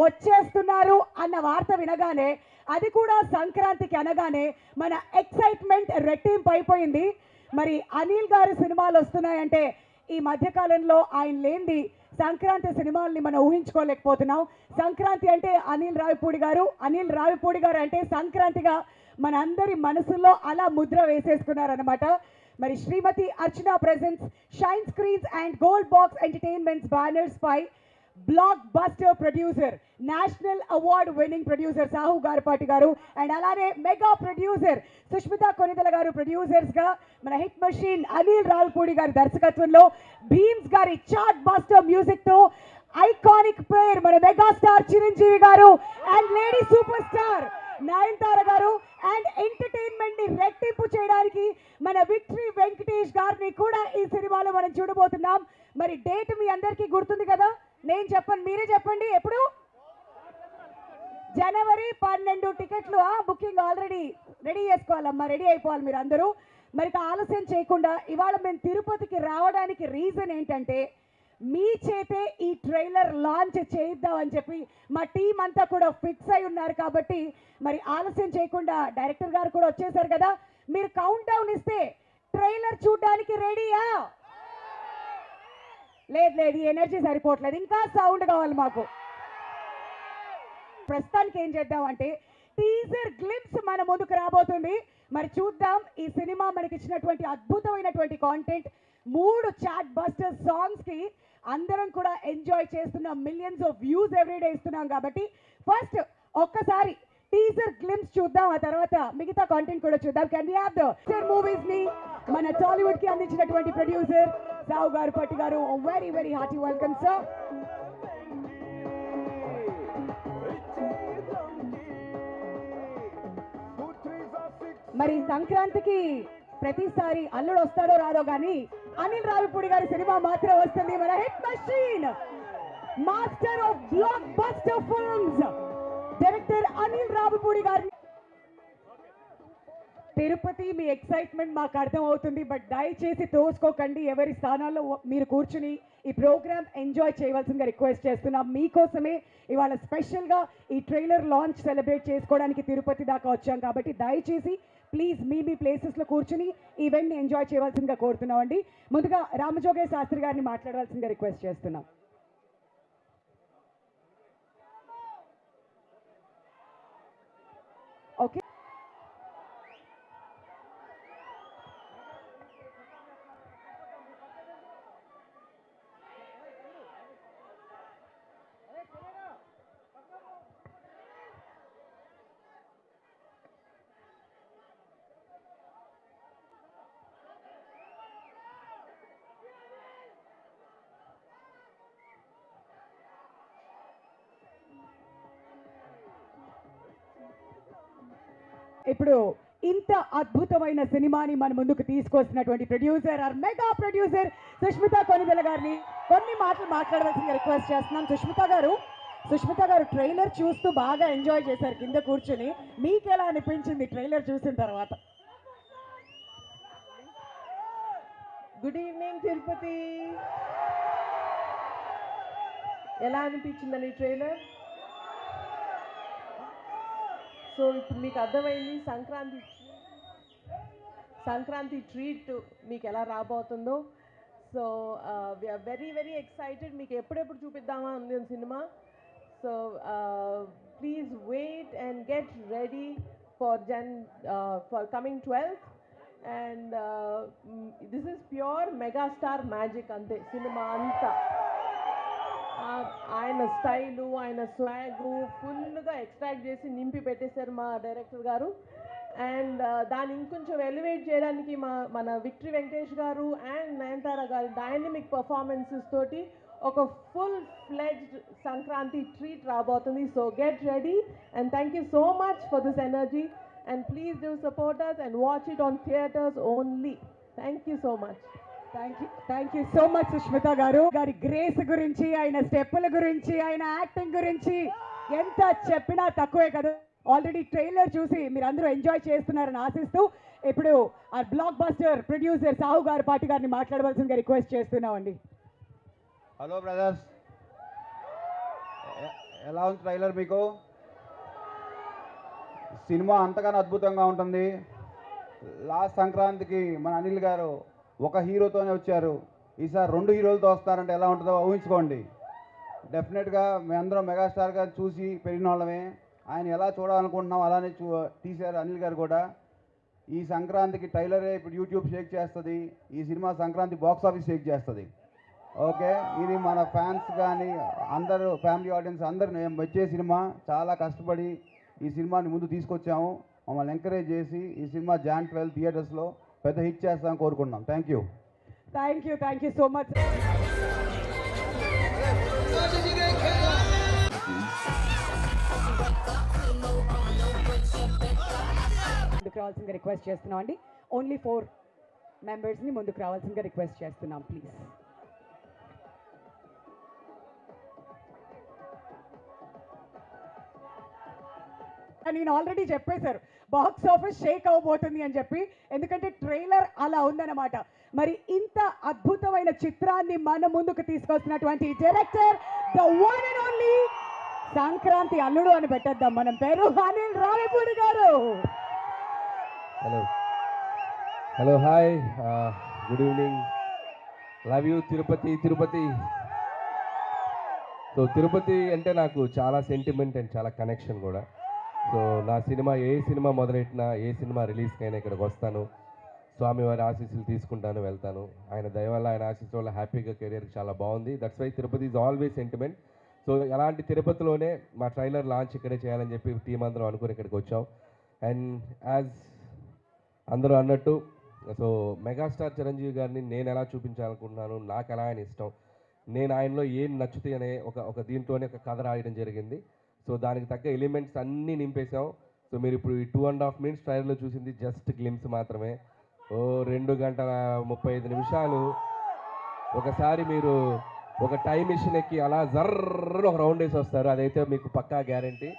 వచ్చేస్తున్నారు అన్న వార్త వినగానే అది కూడా సంక్రాంతికి అనగానే మన ఎక్సైట్మెంట్ రెట్టింపు అయిపోయింది మరి అనిల్ గారి సినిమాలు వస్తున్నాయంటే ఈ మధ్యకాలంలో ఆయన లేనిది సంక్రాంతి సినిమాల్ని మనం ఊహించుకోలేకపోతున్నాం. సంక్రాంతి అంటే అనిల్ రావిపూడి గారు అనిల్ రావిపూడి గారు అంటే సంక్రాంతిగా మన అందరి మనసుల్లో అలా ముద్ర వేసేసుకున్నారనమాట మరి Srimati Archana presents shine screens and gold box entertainments banners pi blockbuster producer national award winning producer Sahu Garapati garu and అలానే మెగా ప్రొడ్యూసర్ సుష్మిత కొనిదల గారు ప్రొడ్యూసర్స్గా మన హిట్ మషీన్ అనిల్ రావుపూడి గారి దర్శకత్వంలో భీమ్స్ గారి చాట్ బస్టర్ మ్యూజిక్తో ఐకానిక్ పేర్ మన megastar Chiranjeevi garu and lady superstar Nayanthara garu and ఎంటర్టైన్మెంట్ని రెట్టింపు చేయడానికి మన విక్టరీ వెంకటేష్ గారిని కూడా ఈ సినిమాలో మనం చూడబోతున్నాం. మరి డేట్ మీ అందరికీ గుర్తుంది కదా? నేను చెప్పను మీరే చెప్పండి ఎప్పుడు? జనవరి పన్నెండు టికెట్లు బుకింగ్ ఆల్రెడీ రెడీ చేసుకోవాలమ్మా రెడీ అయిపోవాలి మీరు అందరూ. మరి ఆలస్యం చేయకుండా ఇవాళ మేము తిరుపతికి రావడానికి రీజన్ ఏంటంటే మీ చేతే ఈ ట్రైలర్ లాంచ్ చేయిద్దామని చెప్పి మా టీం అంతా కూడా ఫిక్స్ అయి ఉన్నారు కాబట్టి మరి ఆలస్యం చేయకుండా డైరెక్టర్ గారు కూడా వచ్చేసారు కదా. మీరు కౌంట్ డౌన్ ఇస్తే ట్రైలర్ చూడడానికి రెడీయా? లేదు లేదు ఈ ఎనర్జీ సరిపోవట్లేదు. ఇంకా సౌండ్ కావాలి మాకు. ప్రస్తుతానికి ఏం చేద్దామంటే టీజర్ గ్లిమ్స్ మన ముందుకు రాబోతుంది. మరి చూద్దాం ఈ సినిమా మనకి ఇచ్చినటువంటి అద్భుతమైనటువంటి కాంటెంట్ మూడు చాట్ బస్టర్ సాంగ్స్కి అందరం కూడా ఎంజాయ్ చేస్తున్నాం మిలియన్స్ ఆఫ్ వ్యూస్ ఎవ్రీడే ఇస్తున్నాం కాబట్టి ఫస్ట్ ఒక్కసారి టీజర్ గ్లిమ్స్ చూద్దాం ఆ తర్వాత మిగతా కాంటెంట్ కూడా చూద్దాం. కెన్ వి హావ్ ద మూవీస్ని? మన టాలీవుడ్కి అందించినటువంటి ప్రొడ్యూసర్ సావు గారు పట్టి garu very very hearty welcome sir మరి సంక్రాంతికి ప్రతిసారి అల్లుడు వస్తాడో రాదో కానీ అనిల్ రావిపూడి గారి సినిమా మాత్రం వస్తుంది. మన hit machine master of blockbuster films director Anil Ravipudi గారిని తిరుపతి మీ ఎక్సైట్మెంట్ మాకు అర్థం అవుతుంది బట్ దయచేసి తోసుకోకండి. ఎవరి స్థానాల్లో మీరు కూర్చుని ఈ ప్రోగ్రామ్ ఎంజాయ్ చేయవలసిందిగా రిక్వెస్ట్ చేస్తున్నాం. మీకోసమే ఇవాళ స్పెషల్గా ఈ ట్రైలర్ లాంచ్ సెలబ్రేట్ చేసుకోవడానికి తిరుపతి దాకా వచ్చాం కాబట్టి దయచేసి ప్లీజ్ మీ మీ ప్లేసెస్లో కూర్చుని ఈవెంట్ని ఎంజాయ్ చేయవలసిందిగా కోరుతున్నాం అండి ముందుగా రామజోగయ్య శాస్త్రి గారిని మాట్లాడవలసిందిగా రిక్వెస్ట్ చేస్తున్నాం. ఇప్పుడు ఇంత అద్భుతమైన సినిమాని మన ముందుకు తీసుకొస్తున్నటువంటి producer or mega producer Sushmita Konidela గారిని కొన్ని మాటలు మాట్లాడవలసిన రిక్వెస్ట్ చేస్తున్నాం. సుష్మిత గారు సుష్మిత గారు ట్రైలర్ చూస్తూ బాగా ఎంజాయ్ చేశారు కింద కూర్చుని. మీకు ఎలా అనిపించింది ట్రైలర్ చూసిన తర్వాత? Good evening Tirupati. ఎలా అనిపించిందని ట్రైలర్? సో ఇప్పుడు మీకు అర్థమైంది సంక్రాంతి సంక్రాంతి ట్రీట్ మీకు ఎలా రాబోతుందో. So we are very very excited మీకు ఎప్పుడెప్పుడు చూపిద్దామా ఉంది cinema? So please wait and get ready for Jan for coming twelfth and this is pure megastar magic అంతే సినిమా అంతా. ఆయన స్టైలు ఆయన స్వాగు ఫుల్గా ఎక్స్ట్రాక్ట్ చేసి నింపి పెట్టేశారు మా డైరెక్టర్ గారు. అండ్ దాన్ని ఇంకొంచెం ఎలివేట్ చేయడానికి మా మన విక్టరీ వెంకటేష్ గారు అండ్ నయనతార గారి డైనమిక్ పర్ఫార్మెన్సెస్ తోటి ఒక ఫుల్ ఫ్లెడ్జ్డ్ సంక్రాంతి ట్రీట్ రాబోతుంది. So get ready and thank you so much for this energy. And please do support us and watch it on theatres only. Thank you so much. Thank you thank you so much Sushmita garu. గారి grace గురించి ఆయన స్టెప్పుల గురించి ఆయన acting గురించి ఎంత చెప్పినా తక్కువే కదా. ఆల్రెడీ ట్రైలర్ చూసి మీరు అందరూ ఎంజాయ్ చేస్తున్నారని ఆశిస్తూ ఇప్పుడు ఆ బ్లాక్ బస్టర్ ప్రొడ్యూసర్ సాహు గారు పాటి గారిని మాట్లాడవలసిందిగా రిక్వెస్ట్ చేస్తున్నామండి. హలో బ్రదర్స్ ఎలా ఉంది ట్రైలర్ మీకు? సినిమా అంతగానో అద్భుతంగా ఉంటుంది. లాస్ట్ సంక్రాంతికి మన అనిల్ గారు ఒక హీరోతోనే వచ్చారు. ఈసారి రెండు హీరోలతో వస్తారంటే ఎలా ఉంటుందో ఊహించుకోండి. డెఫినెట్గా మేమందరం మెగాస్టార్ గారు చూసి పెరిగిన వాళ్ళమే. ఆయన ఎలా చూడాలనుకుంటున్నాం అలానే చూ తీశారు అనిల్ గారు కూడా. ఈ సంక్రాంతికి టైలరే ఇప్పుడు యూట్యూబ్ షేక్ చేస్తుంది. ఈ cinema Sankranti box office shake చేస్తుంది. ఓకే? ఇది మన ఫ్యాన్స్ కానీ అందరూ ఫ్యామిలీ ఆడియన్స్ అందరు మేము వచ్చే సినిమా. చాలా కష్టపడి ఈ సినిమాని ముందు తీసుకొచ్చాము. మమ్మల్ని ఎంకరేజ్ చేసి ఈ సినిమా జాన్ ట్వెల్వ్ థియేటర్స్లో పెద్ద హిట్ చేస్తాం కోరుకుంటున్నాం. Thank you thank you thank you so much ముందుకు రావాల్సిందిగా రిక్వెస్ట్ చేస్తున్నాం అండి. ఓన్లీ ఫోర్ మెంబర్స్ని ముందుకు రావాల్సిందిగా రిక్వెస్ట్ చేస్తున్నాం ప్లీజ్ నేను ఆల్రెడీ చెప్పేశారు. బాక్స్ ఆఫీస్ షేక్ అవ్వబోతుంది అని చెప్పి ఎందుకంటే ట్రైలర్ అలా ఉందన్నమాట. మరి ఇంత అద్భుతమైన చిత్రాన్ని మన ముందుకు తీసుకొస్తున్నటువంటి director the one and only Sankranti అల్లుడు అని పెట్టేద్దాం మనం పేరు Anil Ravipudi garu. Hello hello hi good evening love you Tirupati Tirupati so Tirupati అంటే నాకు చాలా సెంటిమెంట్ అండ్ చాలా కనెక్షన్ కూడా. సో నా సినిమా ఏ సినిమా మొదలెట్టినా ఏ సినిమా రిలీజ్కి అయినా ఇక్కడికి వస్తాను. స్వామివారి ఆశీస్సులు తీసుకుంటాను వెళ్తాను. ఆయన దయవల్ల ఆయన ఆశీస్సు వల్ల హ్యాపీగా కెరియర్ చాలా బాగుంది. That's why Tirupati is always sentiment so అలాంటి తిరుపతిలోనే మా ట్రైలర్ లాంచ్ ఇక్కడే చేయాలని చెప్పి టీం అందరం అనుకుని ఇక్కడికి వచ్చాం. అండ్ యాజ్ అందరూ అన్నట్టు సో మెగాస్టార్ చిరంజీవి గారిని నేను ఎలా చూపించాలనుకుంటున్నాను నాకు ఎలా ఆయన ఇష్టం నేను ఆయనలో ఏం నచ్చుతాయి అనే ఒక ఒక దీంట్లోనే ఒక కథ రాయడం జరిగింది. సో దానికి తగ్గ ఎలిమెంట్స్ అన్నీ నింపేశాం. సో మీరు ఇప్పుడు ఈ టూ అండ్ హాఫ్ మినిట్స్ ట్రైలర్లో చూసింది జస్ట్ గ్లిమ్స్ మాత్రమే. ఓ రెండు గంటల ముప్పై ఐదు నిమిషాలు. ఒకసారి మీరు ఒక టైం మిషన్ ఎక్కి అలా జర్ర ఒక రౌండ్ వేసి వస్తారు అదైతే మీకు పక్కా గ్యారంటీ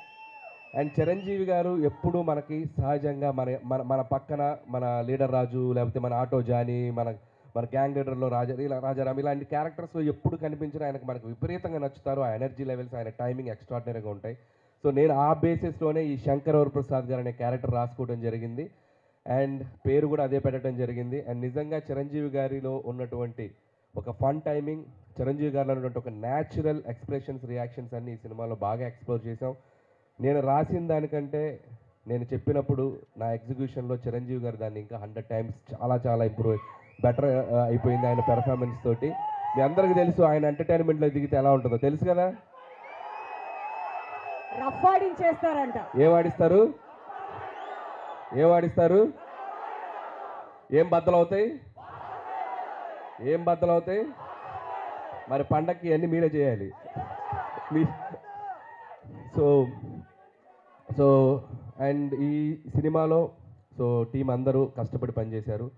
అండ్ చిరంజీవి గారు ఎప్పుడూ మనకి సహజంగా మన మన మన పక్కన మన లీడర్ రాజు లేకపోతే మన ఆటో జానీ మన మన గ్యాంగ్ లీడర్లో రాజా ఇలా రాజారాం ఇలాంటి క్యారెక్టర్స్లో ఎప్పుడు కనిపించినా ఆయనకు మనకు విపరీతంగా నచ్చుతారు. ఆ ఎనర్జీ లెవెల్స్ ఆయన టైమింగ్ ఎక్స్ట్రాడినరీగా ఉంటాయి. సో నేను ఆ బేసిస్లోనే ఈ శంకర్ వరప్రసాద్ గారు అనే క్యారెక్టర్ రాసుకోవడం జరిగింది. అండ్ పేరు కూడా అదే పెట్టడం జరిగింది. అండ్ నిజంగా చిరంజీవి గారిలో ఉన్నటువంటి ఒక ఫన్ టైమింగ్ చిరంజీవి గారిలో ఉన్నటువంటి ఒక న్యాచురల్ ఎక్స్ప్రెషన్స్ రియాక్షన్స్ అన్ని ఈ సినిమాలో బాగా ఎక్స్ప్లోర్ చేసాం నేను రాసిన దానికంటే నేను చెప్పినప్పుడు నా ఎగ్జిక్యూషన్లో చిరంజీవి గారు దాన్ని ఇంకా హండ్రెడ్ టైమ్స్ చాలా చాలా ఇంప్రూవ్ బెటర్ అయిపోయింది ఆయన పెర్ఫార్మెన్స్ తోటి. మీ అందరికీ తెలుసు ఆయన ఎంటర్టైన్మెంట్లో దిగితే ఎలా ఉంటుందో. తెలుసు కదా? రఫ్ ఆడించేస్తారంట. ఏం ఆడిస్తారు? ఏం ఆడిస్తారు? ఏం బద్దలు అవుతాయి? ఏం బద్దలు అవుతాయి? మరి పండక్కి అన్నీ మీరే చేయాలి. మీ సో సో అండ్ ఈ సినిమాలో సో టీం అందరూ కష్టపడి పనిచేశారు.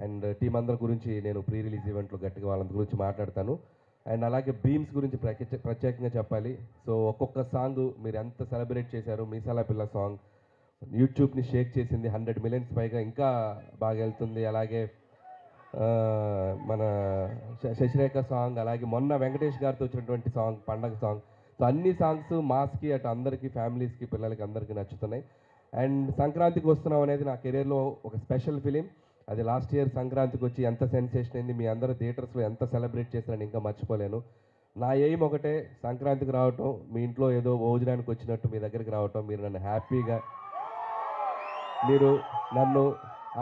అండ్ టీం అందరి గురించి నేను ప్రీ రిలీజ్ ఈవెంట్లో గట్టిగా వాళ్ళందరి గురించి మాట్లాడతాను. అండ్ అలాగే బీమ్స్ గురించి ప్రత్యేక ప్రత్యేకంగా చెప్పాలి. సో ఒక్కొక్క సాంగ్ మీరు ఎంత సెలబ్రేట్ చేశారు మీసాల పిల్ల సాంగ్ యూట్యూబ్ని షేక్ చేసింది హండ్రెడ్ మిలియన్స్ పైగా ఇంకా బాగా వెళ్తుంది. అలాగే మన శ- శశిరేఖ సాంగ్ అలాగే మొన్న వెంకటేష్ గారితో వచ్చినటువంటి సాంగ్ పండగ సాంగ్. సో అన్ని సాంగ్స్ మాస్కి అటు అందరికీ ఫ్యామిలీస్కి పిల్లలకి అందరికీ నచ్చుతున్నాయి. అండ్ సంక్రాంతికి వస్తున్నాం అనేది నా కెరీర్లో ఒక స్పెషల్ ఫిలిం అది లాస్ట్ ఇయర్ సంక్రాంతికి వచ్చి ఎంత సెన్సేషన్ అయింది మీ అందరూ థియేటర్స్లో ఎంత సెలబ్రేట్ చేశారని ఇంకా మర్చిపోలేను. నా ఎయిమ్ ఒకటే సంక్రాంతికి రావటం మీ ఇంట్లో ఏదో భోజనానికి వచ్చినట్టు మీ దగ్గరికి రావటం మీరు నన్ను హ్యాపీగా మీరు నన్ను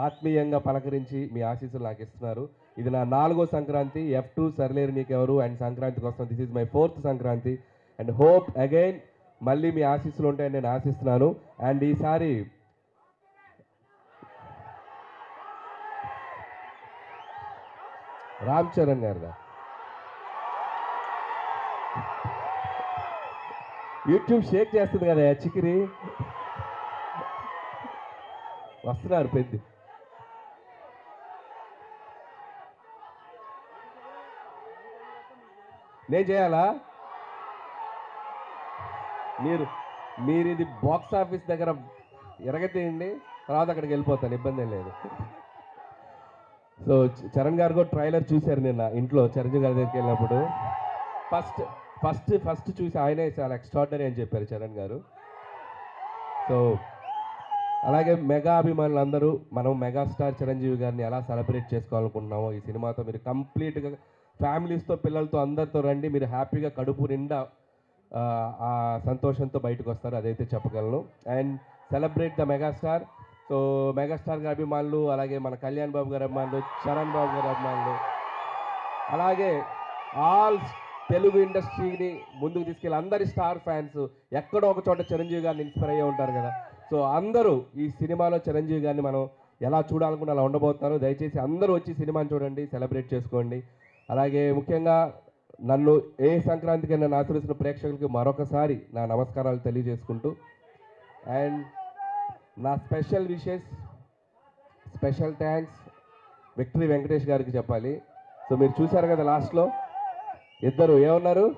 ఆత్మీయంగా పలకరించి మీ ఆశీస్సులు నాకు ఇస్తున్నారు. ఇది నా నాలుగో Sankranti F two సర్లేరు Neekevvaru and Sankranti కోసం this is my fourth Sankranti and hope again మళ్ళీ మీ ఆశీస్సులు ఉంటాయని నేను ఆశిస్తున్నాను. అండ్ ఈసారి రామ్ చరణ్ గారిదా? యూట్యూబ్ షేక్ చేస్తుంది కదా చికిరి. వస్తున్నారు పెద్ద. నేను చేయాలా? మీరు మీరు ఇది బాక్స్ ఆఫీస్ దగ్గర ఎరగతీయండి తర్వాత అక్కడికి వెళ్ళిపోతాను ఇబ్బంది లేదు. సో చరణ్ గారు కూడా ట్రైలర్ చూశారు నిన్న ఇంట్లో చిరంజీవి గారి దగ్గరికి వెళ్ళినప్పుడు. ఫస్ట్ ఫస్ట్ ఫస్ట్ చూసి ఆయనే చాలా ఎక్స్ట్రాడినరీ అని చెప్పారు చరణ్ గారు. సో అలాగే మెగా అభిమానులు అందరూ మనం మెగాస్టార్ చిరంజీవి గారిని ఎలా సెలబ్రేట్ చేసుకోవాలనుకుంటున్నామో ఈ సినిమాతో మీరు కంప్లీట్గా ఫ్యామిలీస్తో పిల్లలతో అందరితో రండి. మీరు హ్యాపీగా కడుపు నిండా ఆ, ఆ సంతోషంతో బయటకు వస్తారు. అదైతే చెప్పగలను. And celebrate the megastar so megastar గారి అభిమానులు అలాగే మన కళ్యాణ్ బాబు గారి అభిమానులు చరణ్ బాబు గారి అభిమానులు అలాగే ఆల్ తెలుగు ఇండస్ట్రీని ముందుకు తీసుకెళ్ళి అందరి స్టార్ ఫ్యాన్స్ ఎక్కడో ఒక చోట చిరంజీవి గారిని ఇన్స్పైర్ అయ్యి ఉంటారు కదా. సో అందరూ ఈ సినిమాలో చిరంజీవి గారిని మనం ఎలా చూడాలనుకుంటే అలా ఉండబోతున్నారు. దయచేసి అందరూ వచ్చి సినిమాని చూడండి సెలబ్రేట్ చేసుకోండి. అలాగే ముఖ్యంగా నన్ను ఏ సంక్రాంతికి నన్ను ప్రేక్షకులకి మరొకసారి నా నమస్కారాలు తెలియజేసుకుంటూ అండ్ నా special wishes special thanks victory Venkatesh గారికి చెప్పాలి. సో మీరు చూశారు కదా లాస్ట్లో? ఇద్దరు ఏమన్నారు?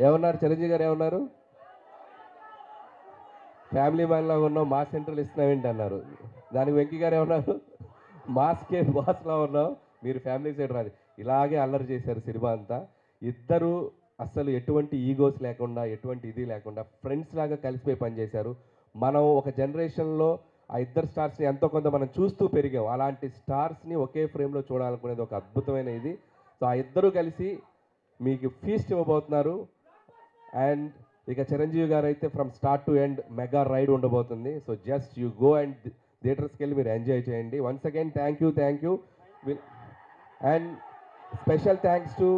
ఏమన్నారు? చిరంజీవి గారు ఏమన్నారు? ఫ్యామిలీ మ్యాన్లో ఉన్నాం మాస్ మా సెంట్రల్ అన్నారు. దానికి వెంకీ గారు ఏమన్నారు? మాస్కే బాస్లా ఉన్నావు? మీరు ఫ్యామిలీ సైడ్ రాదు. ఇలాగే అల్లరి చేశారు సినిమా అంతా. ఇద్దరు అసలు ఎటువంటి ఈగోస్ లేకుండా ఎటువంటి ఇది లేకుండా ఫ్రెండ్స్ లాగా కలిసిపోయి పనిచేశారు మనం ఒక జనరేషన్లో ఆ ఇద్దరు స్టార్స్ని ఎంతో కొంత మనం చూస్తూ పెరిగాం. అలాంటి స్టార్స్ని ఒకే ఫ్రేమ్లో చూడాలనుకునేది ఒక అద్భుతమైన ఇది. సో ఆ ఇద్దరు కలిసి మీకు ఫీస్ట్ ఇవ్వబోతున్నారు. అండ్ ఇక చిరంజీవి గారు అయితే from start to end mega ride ఉండబోతుంది. So just you go and థియేటర్స్కి వెళ్ళి మీరు ఎంజాయ్ చేయండి. Once again thank you thank you and special thanks to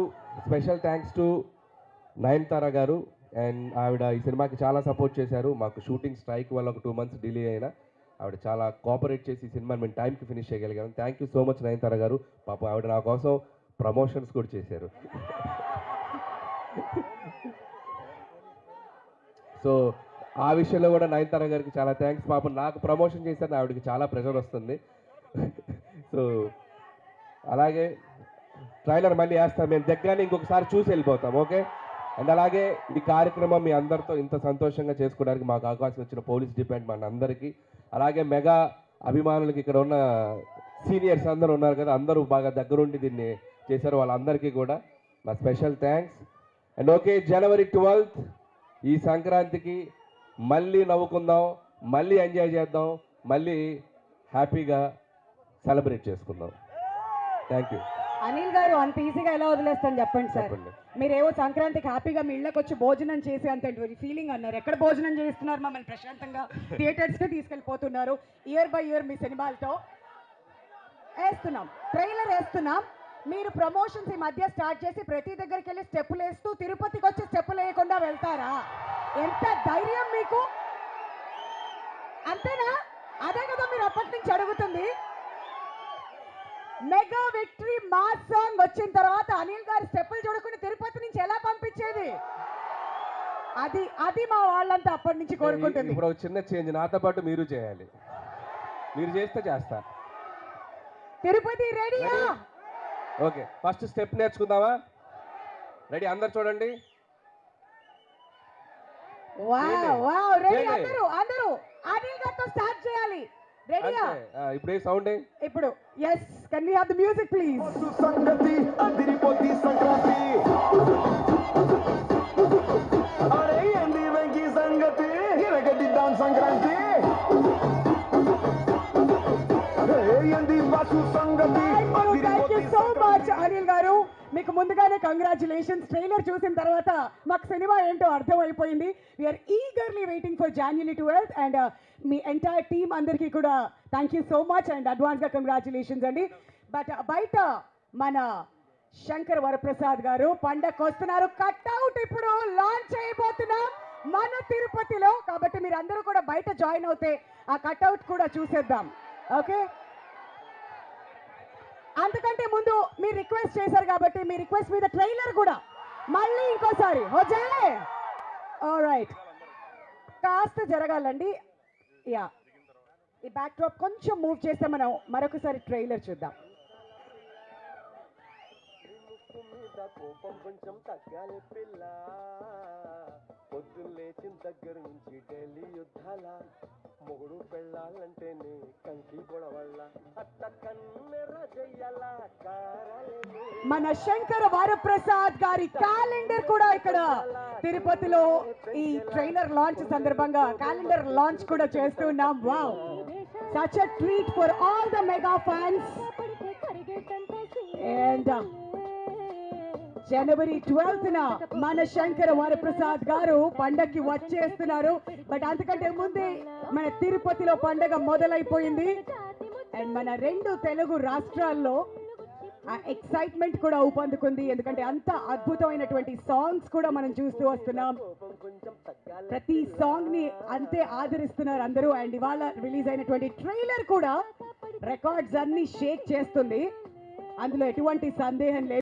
special thanks to Nayanthara garu and ఆవిడ ఈ సినిమాకి చాలా సపోర్ట్ చేశారు. మాకు షూటింగ్ స్ట్రైక్ వల్ల ఒక టూ మంత్స్ డిలే అయినా ఆవిడ చాలా కోఆపరేట్ చేసి ఈ సినిమాని మేము టైంకి ఫినిష్ చేయగలిగాం. Thank you so much Nayanthara garu. పాపం ఆవిడ నా కోసం ప్రమోషన్స్ కూడా చేశారు. సో ఆ విషయంలో కూడా నయనతార గారికి చాలా థ్యాంక్స్ పాపం నాకు ప్రమోషన్ చేశారు ఆవిడకి చాలా ప్రెషర్ వస్తుంది. సో అలాగే ట్రైలర్ మళ్ళీ వేస్తాం. మేము దగ్గరనే ఇంకొకసారి చూసి వెళ్ళిపోతాం. ఓకే అండ్ అలాగే ఈ కార్యక్రమం మీ అందరితో ఇంత సంతోషంగా చేసుకోవడానికి మాకు అవకాశం ఇచ్చిన పోలీస్ డిపార్ట్మెంట్ అందరికీ అలాగే మెగా అభిమానులకి ఇక్కడ ఉన్న సీనియర్స్ అందరూ ఉన్నారు కదా అందరూ బాగా దగ్గరుండి దీన్ని చేశారు. వాళ్ళందరికీ కూడా నా special thanks. And okay January twelfth ఈ సంక్రాంతికి మళ్ళీ నవ్వుకుందాం మళ్ళీ ఎంజాయ్ చేద్దాం మళ్ళీ హ్యాపీగా సెలబ్రేట్ చేసుకుందాం. థ్యాంక్ యూ అనిల్ గారు అంత ఈజీగా ఎలా వదిలేస్తాను చెప్పండి సార్. చెప్పండి. మీరేవో సంక్రాంతికి హ్యాపీగా మీ ఇళ్ళకి వచ్చి భోజనం చేసి అంత ఫీలింగ్ అన్నారు. ఎక్కడ భోజనం చేస్తున్నారు మమ్మల్ని ప్రశాంతంగా? థియేటర్స్కి తీసుకెళ్ళిపోతున్నారు. ఇయర్ బై ఇయర్ మీ సినిమాలతో. వేస్తున్నాం. ట్రైలర్ వేస్తున్నాం. మీరు ప్రమోషన్స్ ఈ మధ్య స్టార్ట్ చేసి ప్రతి దగ్గరికి వెళ్ళి స్టెప్పులు వేస్తూ తిరుపతికి వచ్చి స్టెప్పులు వేయకుండా వెళ్తారా? ఎంత ధైర్యం మీకు? అంతేనా? అదే కదా మీరు అప్పటి నుంచి అడుగుతుంది. మెగా విక్టరీ మాస్ సాంగ్ వచ్చిన తర్వాత అనిల్ గారి స్టెప్పులు చూడకుండా తిరుపతి నుంచి ఎలా పంపించేది? అది అది మా వాళ్ళంతా అప్పటి నుంచి కోరుకుంటుంది. ఇప్పుడు ఒక చిన్న చేంజ్ నాతో పాటు మీరు చేయాలి. మీరు చేస్తే చేస్తా. తిరుపతి రెడీయా ఓకే ఫస్ట్ స్టెప్ నేర్చుకుందామా? రెడీ అందరు చూడండి. వావ్. Wow ready. అందరూ అందరూ అనిల్ గారితో స్టార్ట్ చేయాలి. రెడీయా ఇప్పుడు ఏ? సౌండ్ ఇప్పుడు yes can we have the music please సంగతి అదిరిపోద్ది సంక్రాంతి అరే ఏంది వెంకీ సంగతి? ఇరగదిద్దాం సంక్రాంతి. ఏంది వాసు సంగతి? యూ సో మచ్ అనిల్ గారు. మీకు ముందుగానే కంగ్రాచులేషన్స్ ట్రైలర్ చూసిన తర్వాత మాకు సినిమా ఏంటో అర్థమైపోయింది. We are eagerly waiting for January twelfth and me entire team అందరికీ కూడా thank you so much and అడ్వాన్స్గా కంగ్రాచులేషన్స్ అండి. బట్ బయట మన శంకర్ వరప్రసాద్ గారు పండగకు వస్తున్నారు. కట్అవుట్ ఇప్పుడు లాంచ్ చేయబోతున్నాం మన తిరుపతిలో. కాబట్టి మీరు అందరూ కూడా బయట జాయిన్ అవుతే ఆ కట్అవుట్ కూడా చూసేద్దాం. ఓకే అంతకంటే ముందు మీరు రిక్వెస్ట్ చేశారు కాబట్టి మీ రిక్వెస్ట్ మీద ట్రైలర్ కూడా. మళ్ళీ ఇంకోసారి. ఆల్ రైట్ కాస్త జరగాలండి. యా ఈ బ్యాక్ డ్రాప్ కొంచెం మూవ్ చేస్తే మనం మరొకసారి ట్రైలర్ చూద్దాం. మీద కోపం కొంచెం తగ్గాలి పిల్ల. పొద్దున్న లేచిన దగ్గర నుంచి ఢిల్లీ యుద్ధాల. మొగుడు పెళ్ళాలంటేనే కంకి గొడవళ్ళ అట్ట కన్నెర చెయ్యాల మన శంకర వరప్రసాద్ గారి క్యాలెండర్ కూడా ఇక్కడ తిరుపతిలో ఈ ట్రైలర్ లాంచ్ సందర్భంగా క్యాలెండర్ లాంచ్ కూడా చేస్తున్నాం wow such a treat for all the mega fans and January twelfth న మన శంకర వరప్రసాద్ గారు పండక్కి వచ్చేస్తున్నారు. బట్ అంతకంటే ముందే మన తిరుపతిలో పండగ మొదలైపోయింది. అండ్ మన రెండు తెలుగు రాష్ట్రాల్లో ఆ ఎక్సైట్మెంట్ కూడా ఊపందుకుంది. ఎందుకంటే అంత అద్భుతమైనటువంటి సాంగ్స్ కూడా మనం చూస్తూ వస్తున్నాం. ప్రతి సాంగ్ని అంతే ఆదరిస్తున్నారు అందరూ. అండ్ ఇవాళ రిలీజ్ అయినటువంటి ట్రైలర్ కూడా రికార్డ్స్ అన్ని షేక్ చేస్తుంది. అందులో ఎటువంటి సందేహం లేదు.